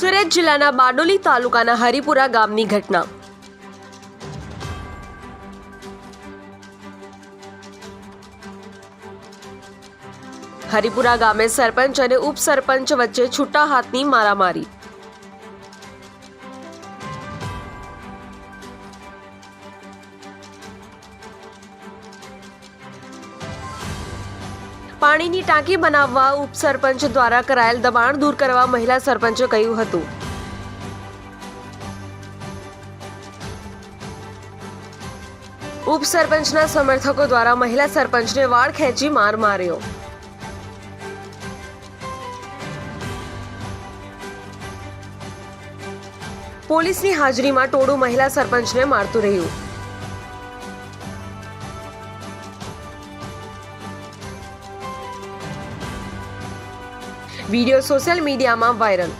કાંકરેજ જિલ્લાના બારડોલી તાલુકાના હરિપુરા ગામની ઘટના. હરિપુરા ગામે સરપંચ અને ઉપસરપંચ વચ્ચે છૂટા હાથની મારામારી. પાણીની ટાંકી બનાવવા ઉપસરપંચ દ્વારા કરાયેલ દબાણ દૂર કરવા મહિલા સરપંચે કહ્યું હતું. ઉપસરપંચના સમર્થકો દ્વારા મહિલા સરપંચને વાળ ખેંચી માર માર્યો. પોલીસની હાજરીમાં ટોળું મહિલા સરપંચને મારતું રહ્યું. વીડિયો સોશિયલ મીડિયામાં વાયરલ.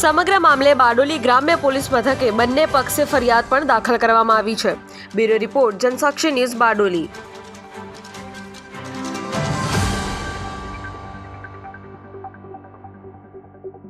સમગ્ર મામલે બારડોલી ગ્રામ્ય પોલીસ મથકે બંને પક્ષે ફરિયાદ પણ દાખલ કરવામાં આવી છે. Bureau report Jansakshi news Bardoli.